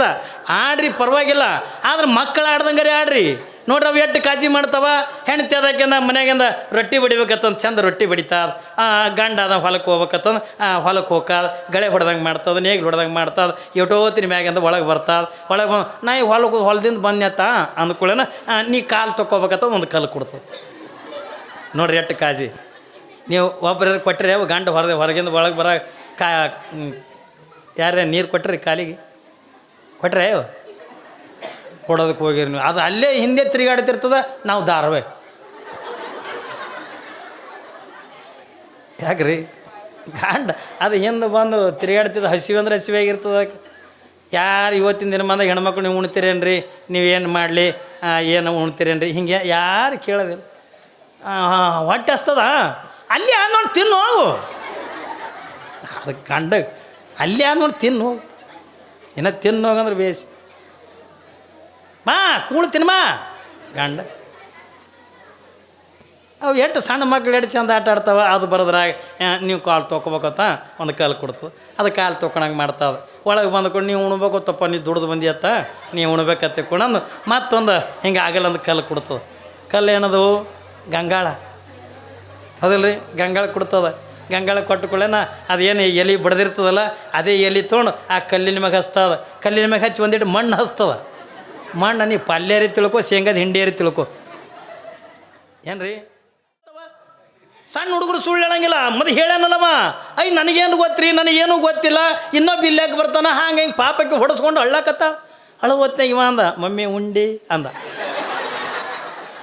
ಅದ ಆಡ್ರಿ, ಪರವಾಗಿಲ್ಲ. ಆದ್ರೆ ಮಕ್ಕಳು ರೀ ಆಡ್ರಿ. ನೋಡ್ರಿ, ಅವು ಎಷ್ಟು ಕಾಜಿ ಮಾಡ್ತಾವ? ಹೆಣ್ತಿ ಅದಕ್ಕಿಂದ ಮನ್ಯಾಗಿಂದ ರೊಟ್ಟಿ ಬಡಿಬೇಕತ್ತಂದು ಚಂದ ರೊಟ್ಟಿ ಬಡಿತಾದ ಗಂಡ ಅದ ಹೊಲಕ್ಕೆ ಹೋಗ್ಬೇಕತ್ತಂದು ಹೊಲಕ್ಕೆ ಹೋಗ್ಕಾದ ಗಳೆ ಹೊಡೆದಂಗೆ ಮಾಡ್ತದ, ನೇಗಿಲು ಹೊಡೆದಂಗೆ ಮಾಡ್ತದ. ಎಟೋತಿನ ಮ್ಯಾಗಿಂದ ಒಳಗೆ ಬರ್ತದ ಒಳಗೆ ನಾ ಈ ಹೊಲಕ್ಕೆ ಹೊಲದಿಂದ ಬಂದ್ಯತ್ತ ಅಂದ್ಕೂಳನ ನೀ ಕಾಲು ತೊಗೋಬೇಕತ್ತ ಒಂದು ಕಲ್ಲು ಕೊಡ್ತದೆ. ನೋಡ್ರಿ ಎಟ್ಟು ಕಾಜಿ. ನೀವು ಒಬ್ಬರ ಕೊಟ್ಟರೆ ಗಂಡ ಹೊರದೆ ಹೊರಗಿಂದ ಒಳಗೆ ಬರ ಕಾ ಯಾರ್ಯಾರು ನೀರು ಕೊಟ್ಟರೆ ಕಾಲಿಗೆ? ಕೊಟ್ರೆ ಕೊಡೋದಕ್ಕೆ ಹೋಗಿರಿ ನೀವು. ಅದು ಅಲ್ಲೇ ಹಿಂದೆ ತಿರುಗಾಡ್ತಿರ್ತದ, ನಾವು ಧಾರವಾಹಿ. ಯಾಕ್ರಿ? ಗಂಡ, ಅದು ಹಿಂದೆ ಬಂದು ತಿರುಗಾಡ್ತಿದ್ದ ಹಸಿವೆ ಅಂದ್ರೆ ಹಸಿವೆ ಆಗಿರ್ತದ ಯಾರು ಇವತ್ತಿನ ದಿನ ಬಂದಾಗ ಹೆಣ್ಮಕ್ಳು ನೀವು ಉಣ್ತೀರೇನ್ರಿ? ನೀವೇನು ಮಾಡಲಿ? ಏನು ಉಣ್ತೀರೇನ್ರಿ? ಹಿಂಗೆ ಯಾರು ಕೇಳೋದಿಲ್ಲ. ಹೊಟ್ಟೆ ಹಸ್ತದ? ಅಲ್ಲಿ ನೋಡಿ ತಿನ್ನು ಹೋಗು. ಅದು ಕಂಡ, ಅಲ್ಲಿ ನೋಡಿ ತಿನ್ನು ಇನ್ನು ತಿನ್ನು ಹೋಗಂದ್ರೆ ಬೇಸಿ. ಮಾ, ಕೂಳು ತಿನ್ಮಾ ಗಂಡ. ಅವು ಎಷ್ಟು ಸಣ್ಣ ಮಕ್ಳು ಎಷ್ಟು ಚಂದ ಆಟ ಆಡ್ತಾವೆ, ಅದು ಬರೋದ್ರಾಗ ನೀವು ಕಾಲು ತೊಗೋಬೇಕತ್ತ ಒಂದು ಕಾಲು ಕೊಡ್ತದೆ. ಅದು ಕಾಲು ತೊಗೊಳಂಗೆ ಮಾಡ್ತಾವೆ ಒಳಗೆ ಬಂದ್ಕೊಂಡು ನೀವು ಉಣ್ಬೇಕು, ತಪ್ಪ ನೀವು ದುಡ್ದು ಬಂದಿಯತ್ತ ನೀವು ಉಣ್ಬೇಕತ್ತೆ ತಿಳ್ಕೊಂಡು ಮತ್ತೊಂದು ಹಿಂಗೆ ಆಗಲ್ಲ ಒಂದು ಕಲ್ಲು ಕೊಡ್ತದೆ. ಕಲ್ಲು ಏನದು? ಗಂಗಾಳ. ಅದಲ್ರಿ ಗಂಗಾಳ ಕೊಡ್ತದ. ಗಂಗಾಳ ಕೂಡಲೇನ ಅದೇನು ಎಲೆ ಬಡ್ದಿರ್ತದಲ್ಲ, ಅದೇ ಎಲೆ ತೊಗೊಂಡು ಆ ಕಲ್ಲಿನ ಮ್ಯಾಗ ಹಚ್ತದ. ಕಲ್ಲಿನ ಮ್ಯಾಗ ಹಚ್ಚಿ ಒಂದಿಟ್ಟು ಮಣ್ಣು ಹಚ್ತದ. ಮಣ್ಣು ನೀ ಪಲ್ಯರಿ ತಿಳ್ಕೊ, ಶೇಂಗಾದ ಹಿಂಡಿಯರಿ ತಿಳ್ಕೊ. ಏನು ರೀ ಸಣ್ಣ ಹುಡುಗರು ಸುಳ್ಳು ಹೇಳಂಗಿಲ್ಲ. ಮತ್ತೆ ಹೇಳ್ಯಾನಲ್ಲವ ಐ, ನನಗೇನು ಗೊತ್ತ್ರಿ? ನನಗೇನು ಗೊತ್ತಿಲ್ಲ. ಇನ್ನೊಬ್ಬ ಇಲ್ಲಾಕೆ ಬರ್ತಾನ, ಹಂಗೆ ಹಿಂಗೆ ಪಾಪಕ್ಕೆ ಹೊಡೆಸ್ಕೊಂಡು ಅಳ್ಳಕತ್ತ ಅಳ ಹೊತ್ನಾಗ ಇವ ಅಂದ, ಮಮ್ಮಿ, ಉಂಡಿ ಅಂದ.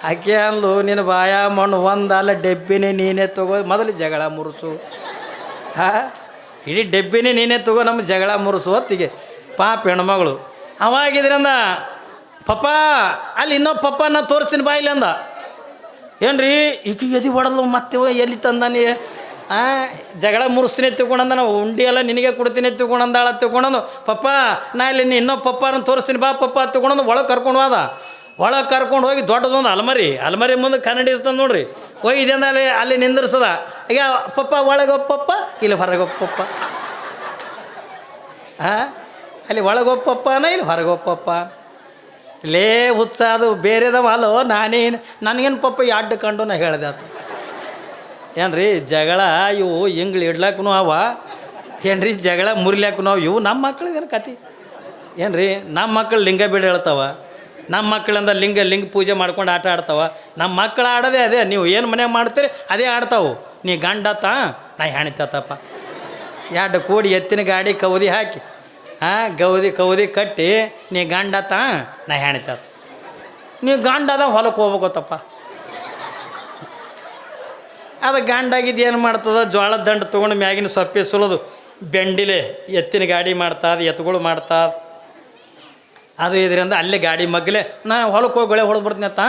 ಆಕೆ ಅಂದ್ಲು, ನಿನ್ನ ಬಾಯ ಮಣ್ಣು ಒಂದಲ್ಲ, ಡೆಬ್ಬಿನೇ ನೀನೇ ತಗೋ, ಮೊದಲು ಜಗಳ ಮುರುಸು. ಹಾ? ಇಡೀ ಡೆಬ್ಬಿನೇ ನೀನೇ ತಗೋ, ನಮ್ಮ ಜಗಳ ಮುರುಸು ಹೊತ್ತಿಗೆ. ಪಾಪ ಹೆಣ್ಮಗಳು. ಅವಾಗಿದ್ರಿಂದ ಪಪ್ಪ, ಅಲ್ಲಿ ಇನ್ನೊಬ್ಬ ಪಪ್ಪ ನಾ ತೋರಿಸ್ತೀನಿ ಬಾಯಿಲಿ ಅಂದ. ಏನ್ರಿ ಈಕಿ ಎದಿ ಹೊಡೆದ್ಲು ಮತ್ತೆ ಎಲ್ಲಿ ತಂದಾನಿ? ಆ, ಜಗಳ ಮುರಿಸ್ತೀನಿ ತಿಳ್ಕೊಂಡಂದ ನಾವು, ಉಂಡಿ ಎಲ್ಲ ನಿನಗೆ ಕೊಡ್ತೀನಿ ತಿಳ್ಕೊಂಡಂದಾಳ ತಿಳ್ಕೊಂಡಂದು ಪಪ್ಪ, ನಾ ಇಲ್ಲಿ ಇನ್ನೊಬ್ಬ ಪಪ್ಪಾರನ್ನ ತೋರಿಸ್ತೀನಿ ಬಾ, ಪಪ್ಪ ತಿಳ್ಕೊಂಡಂದು ಒಳಗೆ ಕರ್ಕೊಂಡು ಹೋದ. ಒಳಗೆ ಕರ್ಕೊಂಡು ಹೋಗಿ ದೊಡ್ಡದೊಂದು ಅಲ್ಮರಿ. ಅಲ್ಮರಿ ಮುಂದೆ ಕನ್ನಡಿ ಇರ್ತದೆ ನೋಡ್ರಿ. ಹೋಗಿ ಇದೆಂದ ಅಲ್ಲಿ ಅಲ್ಲಿ ನಿಂದಿರ್ಸದ. ಈಗ ಪಪ್ಪ ಒಳಗೆ ಒಬ್ಬ ಇಲ್ಲಿ ಹೊರಗೆ ಹಾ ಅಲ್ಲಿ ಒಳಗೆ ಒಬ್ಬ ಇಲ್ಲಿ ಹೊರಗೆ ಒಬ್ಬ ಲೇ ಹುಚ್ಚ, ಅದು ಬೇರೆದವ ಅಲ್ಲೋ, ನಾನೇನು, ನನಗೇನು ಪಪ್ಪ ಅಡ್ಡ ಕಂಡು ನಾ ಹೇಳಿದೆ ಆತು. ಏನ್ರಿ, ಜಗಳ ಇವು ಹಿಂಗ್ಳು ಇಡ್ಲಾಕೂ ಅವ. ಏನ್ರಿ, ಜಗಳ ಮುರಿಲಾಕೂ ಅವ. ಇವು ನಮ್ಮ ಮಕ್ಳಿಗೇನು ಕತಿ ಏನ್ರಿ, ನಮ್ಮ ಮಕ್ಕಳು ಲಿಂಗ ಬೀಡ ಹೇಳ್ತಾವ. ನಮ್ಮ ಮಕ್ಕಳಿಂದ ಲಿಂಗ ಲಿಂಗ ಪೂಜೆ ಮಾಡ್ಕೊಂಡು ಆಟ ಆಡ್ತಾವೆ. ನಮ್ಮ ಮಕ್ಕಳು ಆಡೋದೇ ಅದೇ, ನೀವು ಏನು ಮನ್ಯಾಗ ಮಾಡ್ತೀರಿ ಅದೇ ಆಡ್ತಾವು. ನೀ ಗಂಡತ್ತ ನಾ ಹೆಣಿತತ್ತಪ್ಪ ಎರಡು ಕೂಡಿ ಎತ್ತಿನ ಗಾಡಿ ಕೌದಿ ಹಾಕಿ, ಹಾಂ, ಗೌದಿ ಕೌದಿ ಕಟ್ಟಿ, ನೀ ಗಂಡತ್ತ ನಾ ಹೆಣಿತತ್ತ ನೀವು ಗಂಡದ ಹೊಲಕ್ಕೆ ಹೋಗ್ಬೇಕತ್ತಪ್ಪ. ಅದು ಗಂಡಾಗಿದ್ದು ಏನು ಮಾಡ್ತದೆ? ಜೋಳದ ದಂಡ ತೊಗೊಂಡು ಮ್ಯಾಗಿನ ಸೊಪ್ಪೆ ಸುಲದು. ಬೆಂಡಿಲೆ ಎತ್ತಿನ ಗಾಡಿ ಮಾಡ್ತಾದ ಎತ್ತುಗಳು ಮಾಡ್ತಾದ. ಅದು ಇದರಿಂದ ಅಲ್ಲೇ ಗಾಡಿ ಮಗ್ಗಲೆ, ನಾ ಹೊಲಕ್ಕೆ ಹೋಗಿ ಗೊಳೆ ಹೊಡೆದು ಬರ್ತೀನಿ ಅತ್ತ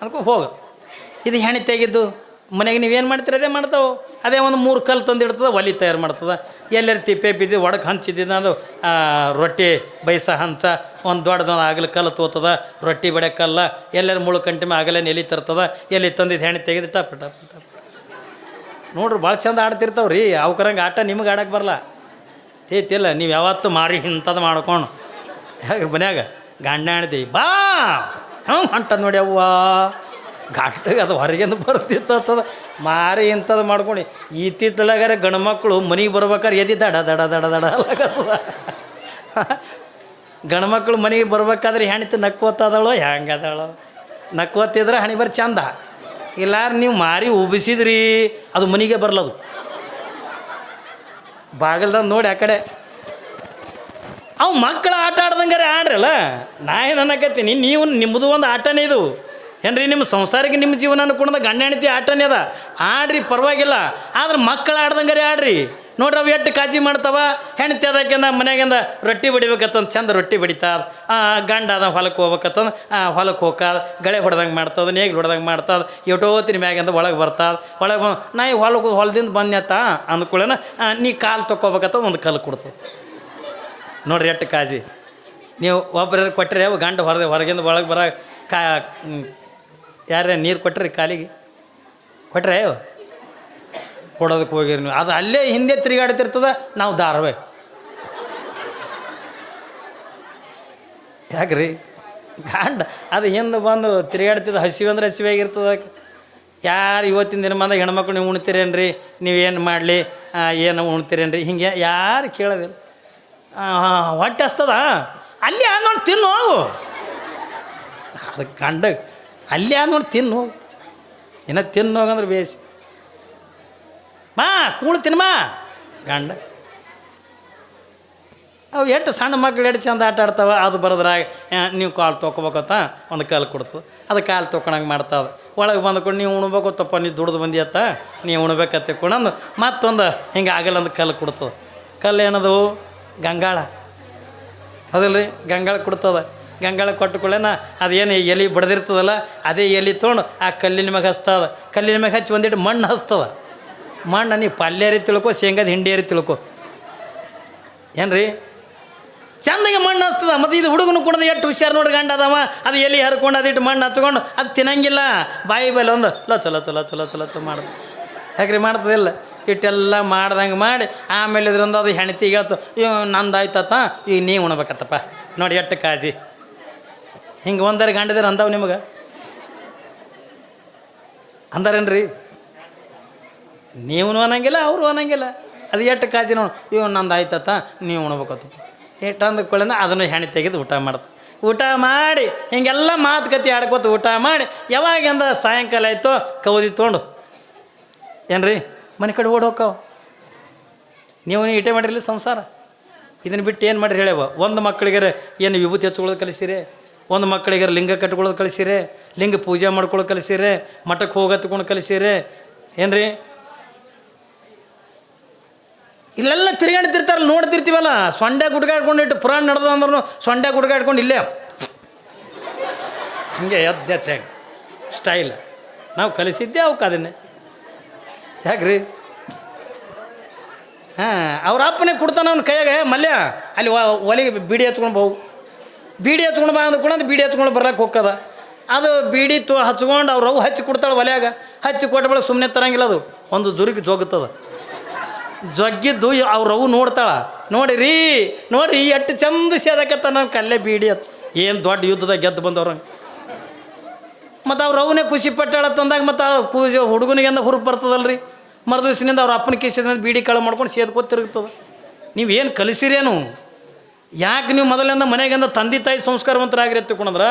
ಅದಕ್ಕೆ ಹೋಗು. ಇದು ಹೆಣಿ ತೆಗಿದ್ದು ಮನೆಗೆ ನೀವೇನು ಮಾಡ್ತೀರ, ಅದೇ ಮಾಡ್ತಾವೆ. ಅದೇ ಒಂದು ಮೂರು ಕಲ್ಲು ತಂದು ಇಡ್ತದೆ, ಒಲಿ ತಯಾರು ಮಾಡ್ತದೆ. ಎಲ್ಲರ ತಿಪ್ಪೆ ಬಿದ್ದು ಒಡಕ್ಕೆ ಹಂಚಿದ್ದಿದ್ದು ಅದು ರೊಟ್ಟಿ, ಬೈಸ ಹಂಚ, ಒಂದು ದೊಡ್ಡದೊಂದು ಆಗಲಿ ಕಲ್ಲು ತೋತದ, ರೊಟ್ಟಿ ಬಡೆ ಕಲ್ಲ, ಎಲ್ಲರ ಮುಳು ಕಂಟಿ ಮೇಲೆ ಆಗಲೇ ಎಲ್ಲಿ ತರ್ತದ, ಎಲ್ಲಿ ತಂದಿದ್ದು ಹೆಣಿ ತೆಗೆದು ಟಪ್ ಟಪ್ ಟಪ್ ನೋಡ್ರಿ, ಭಾಳ ಚಂದ ಆಡ್ತಿರ್ತಾವ್ರಿ, ಅವ್ಕರಂಗೆ ಆಟ ನಿಮಗೆ ಆಡಕ್ಕೆ ಬರಲ್ಲ ಏತಿಲ್ಲ ನೀವು ಯಾವತ್ತು ಮಾರಿ ಇಂಥದ್ದು ಮಾಡ್ಕೊಂಡು ಹೇಗೆ ಮನ್ಯಾಗ? ಗಂಡ ಬಾ! ಹ್ಞೂ ಹೊಂಟದ ನೋಡಿ ಅವ್ವ. ಗಂಟಗೆ ಅದು ಹೊರಗಿಂದ ಬರ್ತಿತ್ತದ ಮಾರಿ ಇಂಥದ್ದು ಮಾಡ್ಕೊಂಡು. ಇತ್ತಿತ್ತಲಾಗಾರೆ ಗಂಡು ಮಕ್ಕಳು ಮನೆಗೆ ಬರ್ಬೇಕಾರೆ ಎದಿ ದಡ ದಡ ದಡ ದಡ ಅಲ್ಲಕತ್ತದ. ಗಂಡು ಮಕ್ಕಳು ಮನೆಗೆ ಬರ್ಬೇಕಾದ್ರೆ ಹೆಣ್ತಿ ನಕ್ಕೋತದಳೋ, ಹೆಂಗದಳು. ನಕ್ಕೋತಿದ್ರೆ ಹಣಿ ಬರ್ ಚಂದ. ಇಲ್ಲಾರ ನೀವು ಮಾರಿ ಉಬ್ಬಿಸಿದ್ರಿ, ಅದು ಮನೆಗೆ ಬರಲದು. ಬಾಗಿಲ್ದಾಗ ನೋಡಿ ಆ ಕಡೆ ಅವು ಮಕ್ಕಳು ಆಟ ಆಡ್ದಂಗಾರೆ ಆಡ್ರಲ್ಲ? ನಾ ಏನು ಅನ್ನಕತ್ತೀನಿ? ನೀವು ನಿಮ್ಮದು ಒಂದು ಆಟನೇ ಇದು. ಏನ್ರಿ ನಿಮ್ಮ ಸಂಸಾರಕ್ಕೆ ನಿಮ್ಮ ಜೀವನ ಕೂಡ ಗಂಡ ಹೆಂಡತಿ ಆಟನೇ ಅದ. ಆಡ್ರಿ, ಪರವಾಗಿಲ್ಲ. ಆದ್ರೆ ಮಕ್ಕಳು ಆಡ್ದಂಗಾರೆ ಆಡ್ರಿ. ನೋಡ್ರಿ, ಅವು ಎಷ್ಟು ಕಾಜಿ ಮಾಡ್ತಾವ? ಹೆಣ್ತಿ ಅದಕ್ಕಿಂತ ಮನೆಗಿಂದ ರೊಟ್ಟಿ ಬಡಿಬೇಕತ್ತಂದು ಚಂದ ರೊಟ್ಟಿ ಬಡಿತಾದ ಗಂಡ ಅದ ಹೊಲಕ್ಕೆ ಹೋಗ್ಬೇಕತ್ತಂದು ಹೊಲಕ್ಕೆ ಹೋಗಾದ ಗಳೆ ಹೊಡೆದಂಗೆ ಮಾಡ್ತದ ನೇಗಿ ಹೊಡೆದಂಗೆ ಮಾಡ್ತದ. ಎಟೋತಿನ ಮ್ಯಾಗಿಂದ ಒಳಗೆ ಬರ್ತದ ಒಳಗೆ ನಾ ಈ ಹೊಲಕ್ಕೆ ಹೊಲದಿಂದ ಬಂದ್ಯತ್ತ ಅಂದ್ಕೂಳನ ನೀ ಕಾಲು ತೊಗೋಬೇಕತ್ತ ಒಂದು ಕಲ್ಲು ಕೊಡ್ತದೆ ನೋಡ್ರಿ ಎಟ್ಟು ಕಾಜಿ. ನೀವು ಒಬ್ಬರ ಕೊಟ್ಟರೆ ಗಂಡ ಹೊರದೆ ಹೊರಗಿಂದ ಒಳಗೆ ಬರ ಕಾ ಯಾರೇ ನೀರು ಕೊಟ್ಟರೆ ಕಾಲಿಗೆ? ಕೊಟ್ರೆ ಕೊಡೋದಕ್ಕೆ ಹೋಗಿರಿ ನೀವು. ಅದು ಅಲ್ಲೇ ಹಿಂದೆ ತಿರುಗಾಡ್ತಿರ್ತದ, ನಾವು ಧಾರವಾಹಿ ಯಾಕ್ರಿ? ಗಂಡ, ಅದು ಹಿಂದೆ ಬಂದು ತಿರುಗಾಡ್ತಿದ್ದು ಹಸಿವೆ ಅಂದ್ರೆ ಹಸಿವೆ ಆಗಿರ್ತದ ಯಾರು ಇವತ್ತಿನ ದಿನ ಬಂದಾಗ ಹೆಣ್ಮಕ್ಳು ನೀವು ಉಣ್ತೀರೇನ್ರಿ? ನೀವೇನು ಮಾಡಲಿ? ಏನು ಉಣ್ತೀರೇನ್ರಿ? ಹಿಂಗೆ ಯಾರು ಕೇಳೋದಿಲ್ಲ. ಹೊಟ್ಟೆ ಹಸ್ತದ? ಅಲ್ಲಿ ಆ ನೋಡಿ ತಿನ್ನು, ಹೋಗು. ಅದು ಕಂಡ, ಅಲ್ಲಿ ಆ ನೋಡಿ ತಿನ್ನು, ಹೋಗು. ಇನ್ನು ತಿನ್ನು ಹೋಗಂದ್ರೆ ಬೇಸಿ. ಮಾ, ಕೂಳು ತಿನ್ಮಾ ಗಂಡ. ಅವು ಎಷ್ಟು ಸಣ್ಣ ಮಕ್ಳು ಎಷ್ಟು ಚಂದ ಆಟ ಆಡ್ತಾವೆ, ಅದು ಬರೋದ್ರಾಗ ನೀವು ಕಾಲು ತೊಗೋಬೇಕತ್ತ ಒಂದು ಕಾಲು ಕೊಡ್ತದೆ. ಅದು ಕಾಲು ತೊಗೊಳಂಗೆ ಮಾಡ್ತಾವ ಒಳಗೆ ಬಂದ್ಕೊಂಡು ನೀವು ಉಣ್ಬೇಕು, ತಪ್ಪ ನೀವು ದುಡ್ದು ಬಂದಿಯತ್ತ, ನೀವು ಉಣ್ಬೇಕತ್ತೆ ಕೊಡಂದು ಮತ್ತೊಂದು ಹಿಂಗೆ ಆಗಲ್ಲ ಅಂದು ಕಲ್ಲು ಕೊಡ್ತದೆ. ಕಲ್ಲು ಏನದು? ಗಂಗಾಳ. ಹೌದಲ್ಲ ರೀ ಗಂಗಾಳ ಕೊಡ್ತದ. ಗಂಗಾಳ ಕೊಟ್ಟಕೊಳ್ಳೇನ ಅದೇನು ಎಲೆ ಬಡ್ದಿರ್ತದಲ್ಲ, ಅದೇ ಎಲೆ ತೊಗೊಂಡು ಆ ಕಲ್ಲಿನ ಮ್ಯಾಗ ಹಸ್ತದ ಕಲ್ಲಿನ ಮ್ಯಾಗ ಹಚ್ಚಿ ಒಂದಿಟ್ಟು ಮಣ್ಣು ಹಸ್ತದ ಮಣ್ಣು ಪಲ್ಯ ಪಲ್ಯರಿ ತಿಳ್ಕೊ, ಶೇಂಗಾದ ಹಿಂಡಿಯರಿ ತಿಳ್ಕೊ. ಏನು ರೀ ಚಂದಗೆ ಮಣ್ಣು ಹಸ್ತದ ಮತ್ತು ಇದು ಹುಡುಗನು ಕುಡ್ದು ಎಷ್ಟು ಹುಷಾರು ನೋಡಿ ಗಂಡ ಅದಾವ. ಅದು ಎಲೆ ಹರ್ಕೊಂಡು ಅದಿಟ್ಟು ಮಣ್ಣು ಹಚ್ಕೊಂಡು ಅದು ತಿನ್ನಂಗಿಲ್ಲ. ಬಾಯಿ ಬೈಲ ಒಂದು ಲೋ ಚಲೋ ಚಲೋ ಚಲೋ ಚಲೋ ಚಲೋ ಮಾಡೋದು ಯಾಕ್ರಿ ಮಾಡ್ತದಿಲ್ಲ? ಇಟ್ಟೆಲ್ಲ ಮಾಡ್ದಂಗೆ ಮಾಡಿ ಆಮೇಲೆ ಇದರಿಂದ ಅದು ಹೆಣ್ತಿ ಹೇಳ್ತು, ಇವ್ ನಂದು ಆಯ್ತತ್ತ ಈಗ ನೀವು ಉಣ್ಬೇಕತ್ತಪ್ಪ, ನೋಡಿ ಎಷ್ಟು ಕಾಜಿ ಹಿಂಗೆ ಒಂದರೆ ಗಂಡದಿರ ಅಂದವು ನಿಮಗೆ? ಅಂದರೇನ್ರಿ? ನೀವು ಅನ್ನಂಗಿಲ್ಲ, ಅವರು ಅನ್ನಂಗಿಲ್ಲ. ಅದು ಎಷ್ಟು ಕಾಜಿ ನೋಡಿ, ಇವ್ ನಂದು ಆಯ್ತತ್ತ ನೀವು ಉಣ್ಬೇಕತ್ತ ಎಷ್ಟು ಅಂದ್ಕೊಳ್ಳೋಣ ಅದನ್ನು ಹೆಣಿ ತೆಗೆದು ಊಟ ಮಾಡ್ತು. ಊಟ ಮಾಡಿ, ಹಿಂಗೆಲ್ಲ ಮಾತುಕತೆ ಆಡ್ಕೊತ ಊಟ ಮಾಡಿ, ಯಾವಾಗಿಂದ ಸಾಯಂಕಾಲ ಆಯ್ತೋ, ಕೌದಿ ತೊಗೊಂಡು ಏನ್ರಿ? ಮನೆ ಕಡೆ ಓಡ್ ನೀವು ಇಟೆ ಮಾಡಿರಲಿ ಸಂಸಾರ. ಇದನ್ನು ಬಿಟ್ಟು ಏನು ಮಾಡಿರಿ ಹೇಳ್ಯವ ಒಂದು ಮಕ್ಕಳಿಗೆ ಏನು ವಿಭೂತಿ ಹಚ್ಕೊಳ್ಳೋದು ಕಲಿಸಿರಿ? ಒಂದು ಮಕ್ಕಳಿಗಾರ ಲಿಂಗ ಕಟ್ಕೊಳ್ಳೋದು ಕಲಿಸಿರಿ? ಲಿಂಗ ಪೂಜೆ ಮಾಡ್ಕೊಳ್ಳೋದು ಕಲಿಸಿರಿ? ಮಠಕ್ಕೆ ಹೋಗತ್ಕೊಂಡು ಕಲಿಸಿರಿ? ಏನ್ರಿ? ಇಲ್ಲೆಲ್ಲ ತಿರುಗಾಡ್ತಿರ್ತಾರಲ್ಲ, ನೋಡ್ತಿರ್ತೀವಲ್ಲ? ಸೊಂಡೆ ಗುಡ್ಗಾಡ್ಕೊಂಡು ಪುರಾಣ ನಡೆದ ಅಂದ್ರೂ ಸೊಂಡೆ ಗುಡ್ಗಾಡ್ಕೊಂಡು ಇಲ್ಲೇ. ಹಂಗೆ ಎದ್ದೆತ್ತೆ ಸ್ಟೈಲ್. ನಾವು ಕಲಿಸಿದ್ದೆ ಅವಕ್ಕೆ ಅದನ್ನೇ. ಯಾಕ್ರಿ? ಹಾಂ, ಅವ್ರ ಅಪ್ಪನೇ ಕೊಡ್ತಾನೆ ಅವ್ನ ಕೈಯಾಗೆ ಮಲ್ಯ, ಅಲ್ಲಿ ಒಲೆಗೆ ಬೀಡಿ ಹಚ್ಕೊಂಡು ಬಹು ಬೀಡಿ ಹಚ್ಕೊಂಡು ಬಾ ಅಂದ್ಕೊಂಡು ಅಂದ್ರೆ ಬೀಡಿ ಹಚ್ಕೊಂಡು ಬರ್ಲಕ್ಕೆ ಹೋಗ್ತದ. ಅದು ಬೀಡಿ ತು, ಹಚ್ಕೊಂಡು ಅವ್ರು ಅವು ಹಚ್ಚಿ ಕೊಡ್ತಾಳೆ ಒಲೆಯಾಗ. ಹಚ್ಚಿ ಕೊಟ್ಟ ಬಳಿಕ ಸುಮ್ಮನೆ ತರಂಗಿಲ್ಲ ಅದು. ಒಂದು ದುರುಗಿ ಜೋಗುತ್ತದ. ಜಗ್ಗಿದ್ದು ಅವ್ರ ಅವು ನೋಡ್ತಾಳ. ನೋಡಿರಿ, ನೋಡ್ರಿ ಎಷ್ಟು ಚಂದ ಸೇದಕತ್ತ ನಾವು ಕಲ್ಲೇ ಬೀಡಿ ಅತ್. ಏನು ದೊಡ್ಡ ಯುದ್ಧದಾಗ ಗೆದ್ದು ಬಂದವ್ರ ಮತ್ತು ಅವ್ರ ಅವನೇ ಖುಷಿ ಪಟ್ಟಾಳ ತಂದಾಗ ಮತ್ತು ಆ ಕೂಜ ಹುಡುಗನಿಗೆ ಅಂದ ಹುರುಪು ಬರ್ತದಲ್ರಿ. ಮರು ದಿವಸದಿಂದ ಅವ್ರ ಅಪ್ಪನ ಕೇಸಿದ ಬೀಡಿ ಕಳೆ ಮಾಡ್ಕೊಂಡು ಸೇದ್ಕೋತ ತಿರುಗ್ತದೆ. ನೀವೇನು ಕಲಿಸಿರೇನು? ಯಾಕೆ ನೀವು ಮೊದಲಿಂದ ಮನೆಗಂದ ತಂದೆ ತಾಯಿ ಸಂಸ್ಕಾರವಂತರಾಗಿರಿ ತಿಳ್ಕೊಂಡ್ರೆ,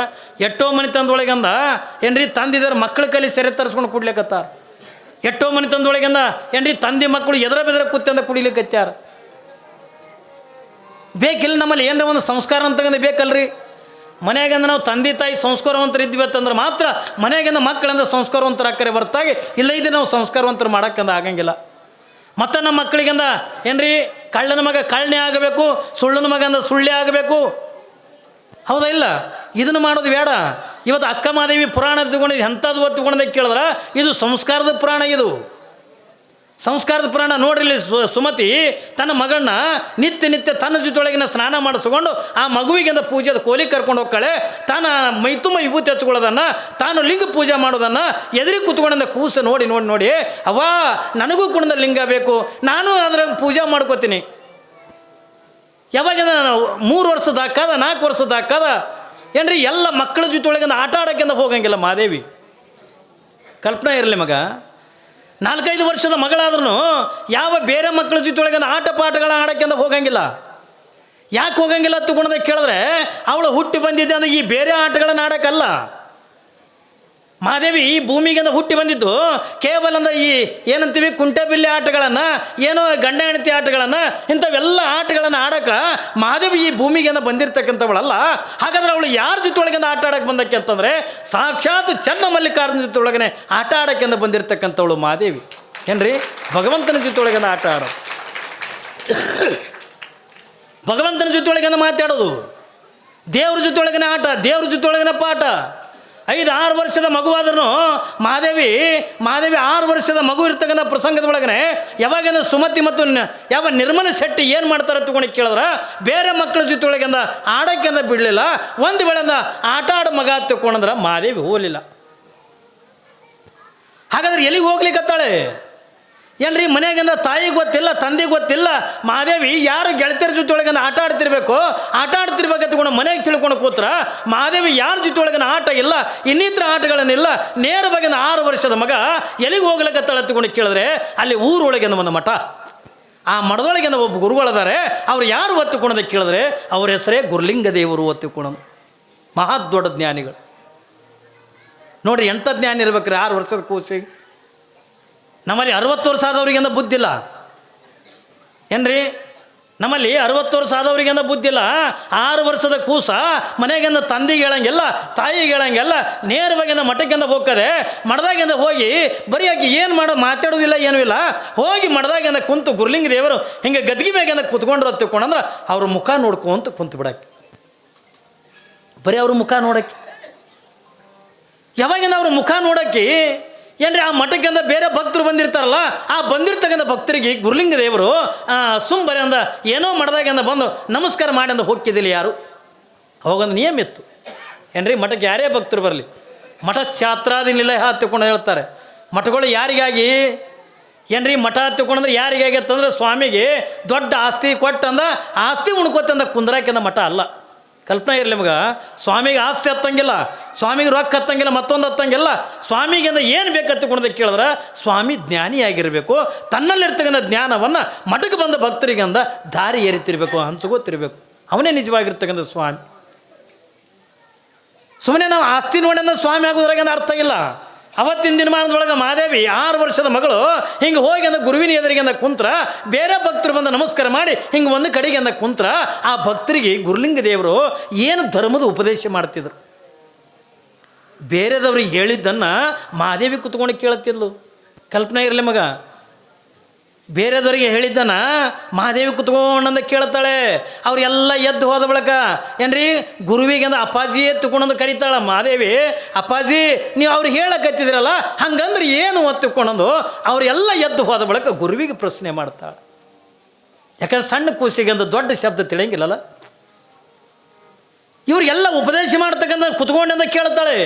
ಎಷ್ಟೋ ಮನೆ ತಂದೊಳಗಂದ ಏನ್ರಿ ತಂದಿದ್ದಾರೆ ಮಕ್ಕಳು ಕಲಿ ಸೆರೆ ತರಿಸ್ಕೊಂಡು ಕುಡ್ಲಿಕತ್ತಾರ. ಎಷ್ಟೋ ಮನೆ ತಂದೊಳಗಂದ ಏನ್ರಿ ತಂದೆ ಮಕ್ಕಳು ಎದರ ಬೆದರ ಕೂತ್ಯಂದ ಕುಡಿಲಿಕ್ಕತ್ಯಾರ ಬೇಕಿಲ್ಲ ನಮ್ಮಲ್ಲಿ ಏನರ ಒಂದು ಸಂಸ್ಕಾರ ಅಂತಂದ್ರೆ ಬೇಕಲ್ರಿ? ಮನೆಯಾಗಂದ ನಾವು ತಂದೆ ತಾಯಿ ಸಂಸ್ಕಾರವಂತರು ಇದ್ವಿ ಅಂತಂದ್ರೆ ಮಾತ್ರ ಮನೆಯಾಗಿಂದ ಮಕ್ಕಳಿಂದ ಸಂಸ್ಕಾರವಂತರ ಅಕ್ಕರೆ ಬರ್ತಾಗೆ ಇಲ್ಲ ಇದು ನಾವು ಸಂಸ್ಕಾರವಂತರು ಮಾಡೋಕ್ಕಂದ ಆಗಂಗಿಲ್ಲ. ಮತ್ತು ನಮ್ಮ ಮಕ್ಕಳಿಗಂದ ಏನ್ರಿ? ಕಳ್ಳನ ಮಗ ಕಳ್ಳನೇ ಆಗಬೇಕು, ಸುಳ್ಳನ ಮಗ ಅಂದ ಸುಳ್ಳೇ ಆಗಬೇಕು. ಹೌದಾ ಇಲ್ಲ? ಇದನ್ನು ಮಾಡೋದು ಬೇಡ. ಇವತ್ತು ಅಕ್ಕ ಮಾದೇವಿ ಪುರಾಣ ತಗೊಂಡಿದ್ದು ಎಂಥದ್ದು ತಗೊಂಡೆ ಕೇಳಿದ್ರೆ? ಇದು ಸಂಸ್ಕಾರದ ಪುರಾಣ ಇದು. ಸಂಸ್ಕಾರದ ಪುರಾಣ ನೋಡಿರಲಿ ಸುಮತಿ, ತನ್ನ ಮಗಳನ್ನ ನಿತ್ಯ ನಿತ್ಯ ತನ್ನ ಜೊತೆಯೊಳಗಿನ ಸ್ನಾನ ಮಾಡಿಸ್ಕೊಂಡು ಆ ಮಗುವಿಗೆಂದ ಪೂಜೆದ ಕೋಲಿ ಕರ್ಕೊಂಡು ಹೋಗ್ತಾಳೆ. ತಾನು ಮೈತುಂಬ ವಿಭೂತಿ ಹಚ್ಕೊಳ್ಳೋದನ್ನು, ತಾನು ಲಿಂಗ ಪೂಜೆ ಮಾಡೋದನ್ನು ಎದುರಿ ಕೂತ್ಕೊಂಡಂದ ಕೂಸು ನೋಡಿ ನೋಡಿ ನೋಡಿ ಅವಾ ನನಗೂ ಕುಣದ ಲಿಂಗ ಬೇಕು, ನಾನು ಅದರ ಪೂಜೆ ಮಾಡ್ಕೋತೀನಿ. ಯಾವಾಗ ಮೂರು ವರ್ಷದ ಹಾಕದ, ನಾಲ್ಕು ವರ್ಷದ ಹಾಕದ, ಏನ್ರಿ ಎಲ್ಲ ಮಕ್ಕಳ ಜೊತೆಯೊಳಗಿಂದ ಆಟ ಆಡೋಕ್ಕಿಂತ ಹೋಗಂಗಿಲ್ಲ ಮಾದೇವಿ. ಕಲ್ಪನೆ ಇರಲಿ ಮಗ. ನಾಲ್ಕೈದು ವರ್ಷದ ಮಗಳಾದ್ರೂ ಯಾವ ಬೇರೆ ಮಕ್ಕಳ ಜೊತೆಯೊಳಗೆ ಆಟ ಪಾಠಗಳ ಆಡೋಕ್ಕಿಂತ ಹೋಗಂಗಿಲ್ಲ. ಯಾಕೆ ಹೋಗಂಗಿಲ್ಲ ತಗೊಂಡದ ಕೇಳಿದ್ರೆ, ಅವಳು ಹುಟ್ಟಿ ಬಂದಿದ್ದೆ ಅಂದ್ರೆ ಈ ಬೇರೆ ಆಟಗಳನ್ನು ಆಡೋಕ್ಕಲ್ಲ. ಮಹಾದೇವಿ ಈ ಭೂಮಿಗಿಂದ ಹುಟ್ಟಿ ಬಂದಿದ್ದು ಕೇವಲ ಅಂದ್ರೆ ಈ ಏನಂತೀವಿ ಕುಂಟೆಬಿಲ್ಲೆ ಆಟಗಳನ್ನು, ಏನೋ ಗಂಡ ಹೆಂಡತಿ ಆಟಗಳನ್ನು, ಇಂಥವೆಲ್ಲ ಆಟಗಳನ್ನು ಆಡೋಕೆ ಮಹಾದೇವಿ ಈ ಭೂಮಿಗಿಂದ ಬಂದಿರತಕ್ಕಂಥವಳಲ್ಲ. ಹಾಗಾದ್ರೆ ಅವಳು ಯಾರ ಜೊತೆಯೊಳಗಿಂದ ಆಟ ಆಡೋಕೆ ಬಂದಕ್ಕೆ ಅಂತಂದರೆ ಸಾಕ್ಷಾತ್ ಚನ್ನ ಮಲ್ಲಿಕಾರ್ಜುನ ಜೊತೆಯೊಳಗನೆ ಆಟ ಆಡಕ್ಕೆಂದು ಬಂದಿರತಕ್ಕಂಥವಳು ಮಹಾದೇವಿ. ಏನ್ರಿ? ಭಗವಂತನ ಜೊತೆಯೊಳಗಿಂದ ಆಟ ಆಡೋದು. ಭಗವಂತನ ಜೊತೆಯೊಳಗಿಂದ ಮಾತಾಡೋದು. ದೇವ್ರ ಜೊತೆಯೊಳಗಿನ ಆಟ, ದೇವ್ರ ಜೊತೆಯೊಳಗಿನ ಪಾಠ. ಐದು ಆರು ವರ್ಷದ ಮಗುವಾದ್ರೂ ಮಾದೇವಿ ಮಾದೇವಿ ಆರು ವರ್ಷದ ಮಗು ಇರ್ತಕ್ಕಂಥ ಪ್ರಸಂಗದ ಒಳಗನೆ ಸುಮತಿ ಮತ್ತು ಯಾವ ನಿರ್ಮಲ ಶೆಟ್ಟಿ ಏನು ಮಾಡ್ತಾರೆ ತಗೊಂಡು ಕೇಳಿದ್ರೆ, ಬೇರೆ ಮಕ್ಕಳ ಜೊತೆಯೊಳಗಿಂದ ಆಡೋಕ್ಕಿಂದ ಬಿಡಲಿಲ್ಲ, ಒಂದು ವೇಳೆಂದ ಆಟ ಆಡೋ ಮಗ ತಗೊಂಡ್ರೆ ಮಾದೇವಿ ಹೋಗಲಿಲ್ಲ. ಹಾಗಾದ್ರೆ ಎಲ್ಲಿಗೆ ಹೋಗ್ಲಿಕ್ಕತ್ತಾಳೆ ಏನ್ರಿ ಮನೆಯಾಗಿಂದ ತಾಯಿ ಗೊತ್ತಿಲ್ಲ, ತಂದೆ ಗೊತ್ತಿಲ್ಲ, ಮಹಾದೇವಿ, ಯಾರು ಗೆಳತಿಯರ ಜೊತೆ ಒಳಗಿಂದ ಆಟ ಆಡ್ತಿರ್ಬೇಕು? ಆಟ ಆಡ್ತಿರ್ಬೇಕು ತಗೊಂಡು ಮನೆಗೆ ತಿಳ್ಕೊಂಡು ಕೂತ್ರ, ಮಹಾದೇವಿ ಯಾರ ಜೊತೆ ಒಳಗಿನ ಆಟ ಇಲ್ಲ, ಇನ್ನಿತರ ಆಟಗಳನ್ನಿಲ್ಲ ನೇರವಾಗಿಂದ ಆರು ವರ್ಷದ ಮಗ ಎಲ್ಲಿಗೆ ಹೋಗ್ಲಿಕ್ಕೆ ತಗೊಂಡು ಕೇಳಿದ್ರೆ ಅಲ್ಲಿ ಊರೊಳಗಿಂದ ಒಂದು ಮಠ. ಆ ಮಠದೊಳಗಿಂದ ಒಬ್ಬ ಗುರುಗಳಿದ್ದಾರೆ ಅವ್ರು ಯಾರು ಒತ್ತುಕೊಂಡದ ಕೇಳಿದ್ರೆ ಅವ್ರ ಹೆಸರೇ ಗುರುಲಿಂಗ ದೇವರು ಒತ್ತುಕೊಳೋದು ಮಹಾ ದೊಡ್ಡ ಜ್ಞಾನಿಗಳು. ನೋಡಿ ಎಂಥ ಜ್ಞಾನ ಇರ್ಬೇಕ್ರಿ, ಆರು ವರ್ಷದ ಕೂಸಿಗೆ. ನಮ್ಮಲ್ಲಿ ಅರವತ್ತು ವರ್ಷ ಆದವ್ರಿಗೆಂದ ಬುದ್ಧಿಲ್ಲ. ಏನ್ರಿ? ನಮ್ಮಲ್ಲಿ ಅರವತ್ತು ವರ್ಷ ಆದವ್ರಿಗೆಂದ ಬುದ್ಧಿಲ್ಲ. ಆರು ವರ್ಷದ ಕೂಸ ಮನೆಗೆಂದ ತಂದೆಗೆ ಹೇಳಂಗಿಲ್ಲ ತಾಯಿಗೆ ಹೇಳಂಗಿಲ್ಲ ನೇರವಾಗಿಂದ ಮಠಕ್ಕೆಂದ ಹೋಗ್ತದೆ ಮಠದಾಗಿಂದ ಹೋಗಿ ಬರೀ ಆಕೆ ಏನು ಮಾಡೋ, ಮಾತಾಡೋದಿಲ್ಲ, ಏನೂ ಇಲ್ಲ. ಹೋಗಿ ಮಠದಾಗಿಂದ ಕುಂತು ಗುರ್ಲಿಂಗ ದೇವರು ಹಿಂಗೆ ಗದ್ಗಿ ಮ್ಯಾಗಿಂದ ಕುತ್ಕೊಂಡ್ರು ತಿಳ್ಕೊಂಡ್ರೆ ಅವ್ರ ಮುಖ ನೋಡ್ಕೊಂತ ಕುಂತು ಬಿಡಕ್ಕೆ ಬರೀ ಅವ್ರ ಮುಖ ನೋಡಕ್ಕೆ ಯಾವಾಗಿಂದ ಅವ್ರ ಮುಖ ನೋಡಕ್ಕೆ ಏನ್ರಿ, ಆ ಮಠಕ್ಕೆ ಅಂದ ಬೇರೆ ಭಕ್ತರು ಬಂದಿರ್ತಾರಲ್ಲ, ಆ ಬಂದಿರ್ತಕ್ಕಂಥ ಭಕ್ತರಿಗೆ ಗುರುಲಿಂಗ ದೇವರು ಸುಮ್ ಬರೀ ಅಂದ, ಏನೋ ಅಂದ ಬಂದು ನಮಸ್ಕಾರ ಮಾಡಿ ಅಂದ ಹೋಗ್ತಿದ್ದಿಲ್ಲ ಯಾರು? ಅವಾಗೊಂದು ನಿಯಮ ಇತ್ತು. ಏನ್ರಿ, ಮಠಕ್ಕೆ ಯಾರೇ ಭಕ್ತರು ಬರಲಿ. ಮಠ ಛಾತ್ರಾದಿ ನಿಲಯ ಹತ್ತಿಕೊಂಡು ಹೇಳ್ತಾರೆ. ಮಠಗಳು ಯಾರಿಗಾಗಿ? ಏನ್ರಿ, ಮಠ ಹತ್ತಿಕೊಂಡ್ರೆ ಯಾರಿಗಾಗಿ ಅಂತಂದ್ರೆ ಸ್ವಾಮಿಗೆ ದೊಡ್ಡ ಆಸ್ತಿ ಕೊಟ್ಟಂದ, ಆಸ್ತಿ ಉಣ್ಕೋತಂದ ಕುಂದ್ರಾಕಿಂದ ಮಠ ಅಲ್ಲ. ಕಲ್ಪನೆ ಇರಲಿ ನಿಮಗೆ ಸ್ವಾಮಿಗೆ ಆಸ್ತಿ ಹತ್ತಂಗಿಲ್ಲ, ಸ್ವಾಮಿಗೆ ರೊಕ್ಕ ಹತ್ತಂಗಿಲ್ಲ, ಮತ್ತೊಂದು ಹತ್ತಂಗಿಲ್ಲ. ಸ್ವಾಮಿಗಿಂದ ಏನು ಬೇಕು ಹತ್ತಿಕೊಂಡದಕ್ಕೆ ಕೇಳಿದ್ರೆ ಸ್ವಾಮಿ ಜ್ಞಾನಿಯಾಗಿರಬೇಕು, ತನ್ನಲ್ಲಿರ್ತಕ್ಕಂಥ ಜ್ಞಾನವನ್ನು ಮಠಕ್ಕೆ ಬಂದ ಭಕ್ತರಿಗಂದ ದಾರಿ ಏರಿತಿರ್ಬೇಕು ಗೊತ್ತಿರಬೇಕು ಅವನೇ ನಿಜವಾಗಿರ್ತಕ್ಕಂಥ ಸ್ವಾಮಿ. ಸುಮ್ಮನೆ ನಾವು ಆಸ್ತಿ ನೋಡಿಂದ ಸ್ವಾಮಿ ಆಗೋದ್ರಾಗ ಅರ್ಥ ಇಲ್ಲ. ಅವತ್ತಿನ ದಿನಮಾನದೊಳಗೆ ಮಾದೇವಿ ಆರು ವರ್ಷದ ಮಗಳು, ಹಿಂಗೆ ಹೋಗಿ ಅಂದ ಗುರುವಿನ ಎದುರಿಗೆ ಅಂದ ಕುಂತ್ರ, ಬೇರೆ ಭಕ್ತರು ಬಂದು ನಮಸ್ಕಾರ ಮಾಡಿ ಹಿಂಗೆ ಒಂದು ಕಡೆಗೆ ಅಂದ ಕುಂತ್ರ, ಆ ಭಕ್ತರಿಗೆ ಗುರುಲಿಂಗ ದೇವರು ಏನು ಧರ್ಮದ ಉಪದೇಶ ಮಾಡ್ತಿದ್ರು? ಬೇರೆದವ್ರಿಗೆ ಹೇಳಿದ್ದನ್ನು ಮಾದೇವಿ ಕುತ್ಕೊಂಡು ಕೇಳುತ್ತಿದ್ಲು. ಕಲ್ಪನೆ ಇರಲಿ ಮಗ. ಬೇರೆದವರಿಗೆ ಹೇಳಿದ್ದನ ಮಹಾದೇವಿ ಕುತ್ಕೊಂಡಂದ ಕೇಳ್ತಾಳೆ ಅವರೆಲ್ಲ ಎದ್ದು ಹೋದ ಬಳಿಕ, ಏನ್ರಿ, ಗುರುವಿಗೆ ಅಂದ ಅಪ್ಪಾಜಿ ಎತ್ತುಕೊಂಡಂದು ಕರೀತಾಳ ಮಹಾದೇವಿ. ಅಪ್ಪಾಜಿ, ನೀವು ಅವ್ರು ಹೇಳಕತ್ತಿದ್ರಲ್ಲ, ಹಂಗಂದ್ರೆ ಏನು ಒತ್ತುಕೊಂಡಂದು? ಅವರೆಲ್ಲ ಎದ್ದು ಹೋದ ಬಳಿಕ ಗುರುವಿಗೆ ಪ್ರಶ್ನೆ ಮಾಡ್ತಾಳೆ. ಯಾಕಂದ್ರೆ ಸಣ್ಣ ಕೂಸಿಗೆ ದೊಡ್ಡ ಶಬ್ದ ತಿಳಿಯಂಗಿಲ್ಲಲ್ಲ. ಇವ್ರಿಗೆಲ್ಲ ಉಪದೇಶ ಮಾಡ್ತಕ್ಕಂಥ ಕುತ್ಕೊಂಡಂದ ಕೇಳ್ತಾಳೆ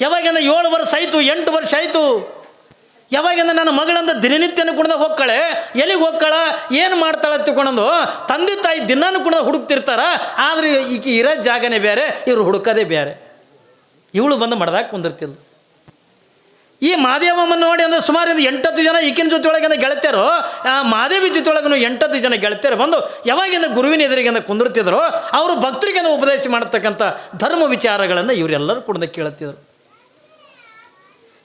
ಯಾವಾಗಿಂದ ಏಳು ವರ್ಷ ಆಯಿತು, ಎಂಟು ವರ್ಷ ಆಯಿತು. ಯಾವಾಗಿಂದ ನನ್ನ ಮಗಳಂದ ದಿನನಿತ್ಯನೂ ಕೂಡ ಹೋಗ್ಕಳೆ, ಎಲ್ಲಿಗೆ ಹೋಗ್ಕಳ, ಏನು ಮಾಡ್ತಾಳೆ ತಿಳ್ಕೊಂಡು ತಂದೆ ತಾಯಿ ದಿನಾನು ಕೂಡ ಹುಡುಕ್ತಿರ್ತಾರ, ಆದರೆ ಈಕೆ ಇರೋ ಜಾಗನೇ ಬೇರೆ, ಇವರು ಹುಡುಕೋದೇ ಬೇರೆ. ಇವಳು ಬಂದು ಮಡ್ದಾಗ ಕುಂದಿರ್ತಿಲ್ಲ ಈ ಮಾದೇವಮ್ಮನ ನೋಡಿ ಅಂದ್ರೆ ಸುಮಾರು ಒಂದು ಎಂಟತ್ತು ಜನ ಈಕಿನ ಜೊತೆ ಒಳಗಿಂದ ಗೆಳತಿಯರು, ಆ ಮಾದೇವಿ ಜೊತೆ ಎಂಟತ್ತು ಜನ ಗೆಳತಿಯರು ಬಂದು ಯಾವಾಗಿಂದ ಗುರುವಿನ ಎದುರಿಗಿಂದ ಕುಂದಿರ್ತಿದ್ರು, ಅವರು ಭಕ್ತರಿಗಿಂದ ಉಪದೇಶ ಮಾಡತಕ್ಕಂಥ ಧರ್ಮ ವಿಚಾರಗಳನ್ನು ಇವರೆಲ್ಲರೂ ಕೂಡ ಕೇಳುತ್ತಿದ್ರು.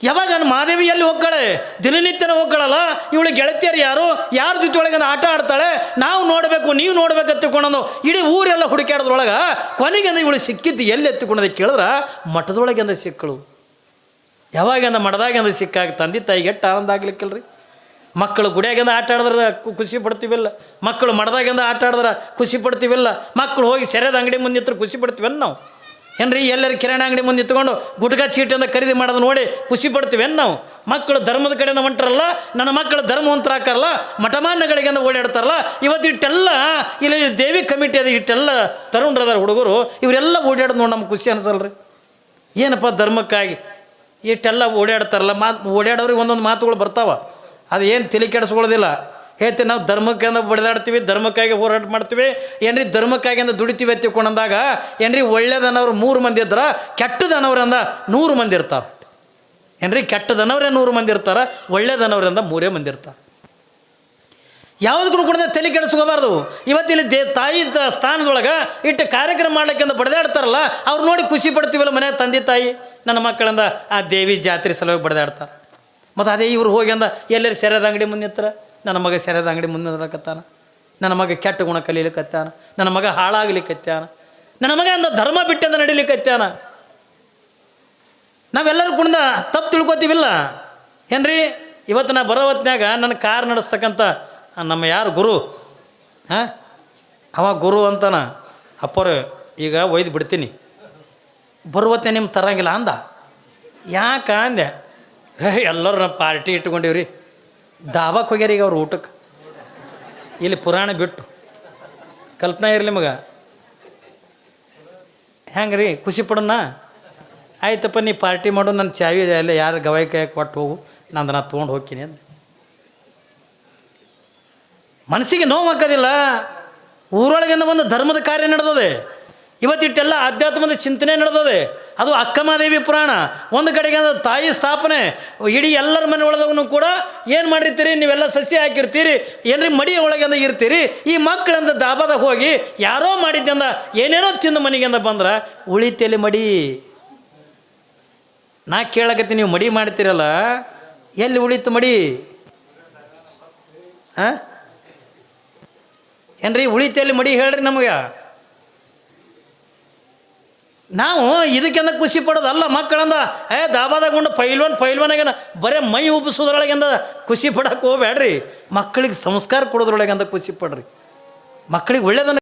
ಯಾವಾಗ ಮಾದೇವಿ ಎಲ್ಲಿ ಹೋಗ್ತಾಳೆ? ದಿನನಿತ್ಯನ ಹೋಗ್ಗಳಲ್ಲ ಇವಳು ಗೆಳತಿಯರು ಯಾರು? ಯಾರ ಜೊತೆ ಒಳಗೆ ಆಟ ಆಡ್ತಾಳೆ? ನಾವು ನೋಡಬೇಕು, ನೀವು ನೋಡ್ಬೇಕು ಎತ್ತಿಕೊಂಡು ಇಡೀ ಊರೆಲ್ಲ ಹುಡುಕಾಡೋದ್ರೊಳಗೆ ಕೊನೆಗೆಂದ ಇವಳು ಸಿಕ್ಕಿದ್ದು ಎಲ್ಲಿ ಎತ್ತಿಕೊಂಡದ ಕೇಳಿದ್ರೆ ಮಠದೊಳಗೆಂದ ಸಿಕ್ಕಳು. ಯಾವಾಗಂದ ಮಠದಾಗಿಂದ ಸಿಕ್ಕಾಗ ತಂದೆ ತಾಯಿಗೆ ಎಷ್ಟು ಆನಂದ ಆಗ್ಲಿಕ್ಕಿಲ್ರಿ? ಮಕ್ಕಳು ಗುಡಿಯಾಗಿಂದ ಆಟ ಆಡಿದ್ರೆ ಖುಷಿ ಪಡ್ತೀವಿಲ್ಲ. ಮಕ್ಕಳು ಮಠದಾಗಿಂದ ಆಟ ಆಡಿದ್ರೆ ಖುಷಿ ಪಡ್ತೀವಿಲ್ಲ. ಮಕ್ಕಳು ಹೋಗಿ ಸೆರೆದ ಅಂಗಡಿ ಮುಂದೆ ನಿಂತ್ರು ಖುಷಿ ಪಡ್ತೀವಲ್ಲ ನಾವು. ಏನ್ರಿ, ಎಲ್ಲರೂ ಕಿರಾಣಿ ಅಂಗಡಿ ಮುಂದೆ ನಿಂತ್ಕೊಂಡು ಗುಟ್ಕ ಚೀಟಿಯಿಂದ ಖರೀದಿ ಮಾಡೋದು ನೋಡಿ ಖುಷಿ ಪಡ್ತೀವೇನು ನಾವು? ಮಕ್ಕಳು ಧರ್ಮದ ಕಡೆಯಿಂದ ಹೊಂಟರಲ್ಲ, ನನ್ನ ಮಕ್ಕಳು ಧರ್ಮವಂತರ ಮಠಮಾನ್ಯಗಳಿಗೆ ಓಡಾಡ್ತಾರಲ್ಲ, ಇವತ್ತು ಇಟ್ಟೆಲ್ಲ, ಇಲ್ಲಿ ದೇವಿ ಕಮಿಟಿ ಅದು, ಇಟ್ಟೆಲ್ಲ ತರುಣ್ರದಾರ ಹುಡುಗರು, ಇವರೆಲ್ಲ ಓಡಾಡೋದು ನೋಡಿ ನಮ್ಗೆ ಖುಷಿ ಅನಿಸಲ್ರಿ. ಏನಪ್ಪ ಧರ್ಮಕ್ಕಾಗಿ? ಇಷ್ಟೆಲ್ಲ ಓಡಾಡ್ತಾರಲ್ಲ ಮಾತು ಓಡಾಡೋರಿಗೆ ಒಂದೊಂದು ಮಾತುಗಳು ಬರ್ತಾವ. ಅದು ಏನು ತಲೆ ಕೆಡಿಸ್ಕೊಳ್ಳೋದಿಲ್ಲ. ಹೇಳ್ತೀವಿ ನಾವು ಧರ್ಮಕ್ಕಿಂದ ಬಡಿದಾಡ್ತೀವಿ, ಧರ್ಮಕ್ಕಾಗಿ ಹೋರಾಟ ಮಾಡ್ತೀವಿ, ಏನ್ರಿ ಧರ್ಮಕ್ಕಾಗಿ ಅಂತ ದುಡಿತೀವಿ ಎತ್ತಿಕೊಂಡಂದಾಗ ಏನ್ರಿ ಒಳ್ಳೇದನ್ನವ್ರು ಮೂರು ಮಂದಿ ಇದ್ರ ಕೆಟ್ಟದನ್ನವ್ರಂದ ನೂರು ಮಂದಿ ಇರ್ತಾರೆ. ಏನ್ರಿ ಕೆಟ್ಟದನವರೇ ನೂರು ಮಂದಿ ಇರ್ತಾರೆ ಒಳ್ಳೇದನ್ನವರಿಂದ ಮೂರೇ ಮಂದಿ ಇರ್ತಾರೆ. ಯಾವುದಕ್ಕೂ ಕೂಡ ತಲೆ ಕೆಡಿಸ್ಕೋಬಾರ್ದು. ಇವತ್ತಿಲ್ಲಿ ದೇ ತಾಯಿ ಸ್ಥಾನದೊಳಗೆ ಇಟ್ಟು ಕಾರ್ಯಕ್ರಮ ಮಾಡ್ಲಿಕ್ಕೆ ಅಂತ ಬಡದಾಡ್ತಾರಲ್ಲ, ಅವ್ರು ನೋಡಿ ಖುಷಿ ಪಡ್ತೀವಲ್ಲ ಮನೆ ತಂದೆ ತಾಯಿ, ನನ್ನ ಮಕ್ಕಳಿಂದ ಆ ದೇವಿ ಜಾತ್ರೆ ಸಲುವಾಗಿ ಬಡದಾಡ್ತಾರೆ. ಮತ್ತು ಅದೇ ಇವ್ರು ಹೋಗಿ ಅಂದ ಎಲ್ಲರೂ ಸೆರೆದ ಅಂಗಡಿ ಮುಂದೆ ನಿಂತರ ನನ್ನ ಮಗ ಸೆರೆದ ಅಂಗಡಿ ಮುಂದೆ ನೋಡಕತ್ತಾನ. ನನ್ನ ಮಗ ಕೆಟ್ಟ ಗುಣ ಕಲೀಲಿಕ್ಕತ್ತಾನ ನನ್ನ ಮಗ ಹಾಳಾಗ್ಲಿಕ್ಕತ್ತಾನ ನನ್ನ ಮಗ ಅಂದ ಧರ್ಮ ಬಿಟ್ಟಂದ ನಡೀಲಿಕ್ಕತ್ತಾನ ನಾವೆಲ್ಲರೂ ಕುಣ್ದ ತಪ್ಪು ತಿಳ್ಕೊತೀವಿಲ್ಲ. ಏನ್ರಿ? ಇವತ್ತು ನಾ ಬರೋ ಹೊತ್ನ್ಯಾಗ ನನ್ನ ಕಾರ್ ನಡೆಸ್ತಕ್ಕಂಥ ನಮ್ಮ ಯಾರು ಗುರು? ಹಾಂ? ಅವ ಗುರು ಅಂತಾನ. ಅಪ್ಪರು, ಈಗ ಒಯ್ದು ಬಿಡ್ತೀನಿ. ಬರುವತ್ತೆ ನಿಮ್ಮ ತರಂಗಿಲ್ಲ ಅಂದ. ಯಾಕ ಅಂದೆ? ಎಲ್ಲರೂ ನಮ್ಮ ಪಾರ್ಟಿ ಇಟ್ಕೊಂಡಿವ್ರಿ. ದಾಬಾಕ್ ಹೋಗ್ಯಾರ ಈಗ ಅವ್ರು ಊಟಕ್ಕೆ. ಇಲ್ಲಿ ಪುರಾಣ ಬಿಟ್ಟು. ಕಲ್ಪನಾ ಇರಲಿ ಮಗ. ಹೆಂಗೆ ರೀ ಖುಷಿ ಪಡೋಣ? ಆಯ್ತಪ್ಪ, ನೀ ಪಾರ್ಟಿ ಮಾಡು ನನ್ನ ಚಾವಿ ಎಲ್ಲ ಯಾರು ಗವಾಯಿ ಕೈ ಕೊಟ್ಟು ಹೋಗು, ನಂದು ನಾ ತೊಗೊಂಡು ಹೋಗ್ತೀನಿ ಅಂತ ಮನಸ್ಸಿಗೆ ನೋವು ಹಾಕೋದಿಲ್ಲ. ಊರೊಳಗಿಂದ ಒಂದು ಧರ್ಮದ ಕಾರ್ಯ ನಡೆದದೆ. ಇವತ್ತಿಟ್ಟೆಲ್ಲ ಆಧ್ಯಾತ್ಮದ ಚಿಂತನೆ ನಡೆದದೆ. ಅದು ಅಕ್ಕಮಾದೇವಿ ಪುರಾಣ. ಒಂದು ಕಡೆಗೆ ಅಂದ್ರೆ ತಾಯಿ ಸ್ಥಾಪನೆ, ಇಡೀ ಎಲ್ಲರ ಮನೆ ಒಳದವನು ಕೂಡ ಏನು ಮಾಡಿರ್ತೀರಿ? ನೀವೆಲ್ಲ ಸಸಿ ಹಾಕಿರ್ತೀರಿ, ಏನ್ರಿ ಮಡಿ ಒಳಗೆಂದ ಇರ್ತೀರಿ, ಈ ಮಕ್ಕಳಂದ ದಾಬಾದಾಗ ಹೋಗಿ ಯಾರೋ ಮಾಡಿದ್ದಂದ ಏನೇನೋ ತಿಂದು ಮನೆಗೆಂದ ಬಂದ್ರೆ, ಉಳಿತೇಲಿ ಮಡಿ. ನಾ ಕೇಳಕತ್ತೀನಿ, ನೀವು ಮಡಿ ಮಾಡ್ತೀರಲ್ಲ, ಎಲ್ಲಿ ಉಳಿತು ಮಡಿ? ಹಾಂ? ಏನ್ರಿ ಉಳಿತೇಲಿ ಮಡಿ ಹೇಳ್ರಿ ನಮಗೆ. ನಾವು ಇದಕ್ಕೆಂದ ಖುಷಿ ಪಡೋದಲ್ಲ ಮಕ್ಕಳಂದ. ಏ ದಾಬಾದಾಗ ಉಂಡು ಪೈಲ್ವಾನ್, ಪೈಲ್ವಾನಾಗೇನ ಬರೇ ಮೈ ಉಬ್ಬಿಸೋದ್ರೊಳಗಿಂದ ಖುಷಿ ಪಡಕ್ಕೆ ಹೋಗ್ಬೇಡ್ರಿ ಮಕ್ಕಳಿಗೆ ಸಂಸ್ಕಾರ ಕೊಡೋದ್ರೊಳಗಿಂದ ಖುಷಿ ಪಡ್ರಿ. ಮಕ್ಕಳಿಗೆ ಒಳ್ಳೇದನ್ನ